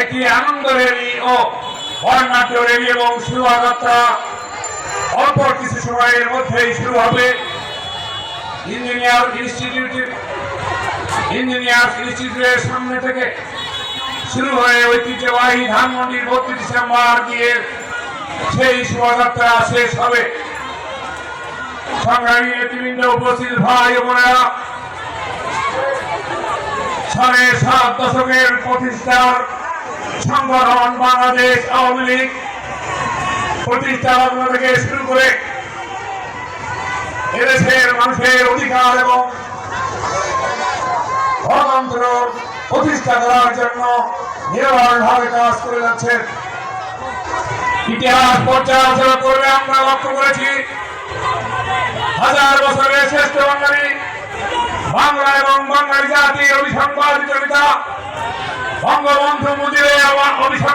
একটি আনন্দ র্যালি ও বর্ণাঢ্য র্যালি এবং শোভাযাত্রা অল্প কিছু সময়ের মধ্যেই শুরু হবে ইঞ্জিনিয়ার ইনস্টিটিউটের ইঞ্জিনিয়ার ইনস্টিটিউটের সামনে থেকে শুরু হয়ে ঐতিহ্যবাহী ধানমন্ডির বত্রিশ চেম্বার দিয়ে সেই শোভাযাত্রা শেষ হবে। সংগ্রামী নেতৃবৃন্দ উপস্থিত ভাই বোনেরা, সাড়ে সাত দশকের প্রতিষ্ঠার সংগঠন বাংলাদেশ আওয়ামী লীগ প্রতিষ্ঠা থেকে শুরু করে এদেশের মানুষের অধিকার এবং গণতন্ত্র প্রতিষ্ঠা করার জন্য কাজ করে ইতিহাস পর্যালোচনা করলে আমরা লক্ষ্য করেছি, হাজার বছরের শ্রেষ্ঠ বাঙালি, বাংলা এবং বাঙালি জাতির অভিসম্পাদিত পিতা বঙ্গবন্ধু মুজিবুর probably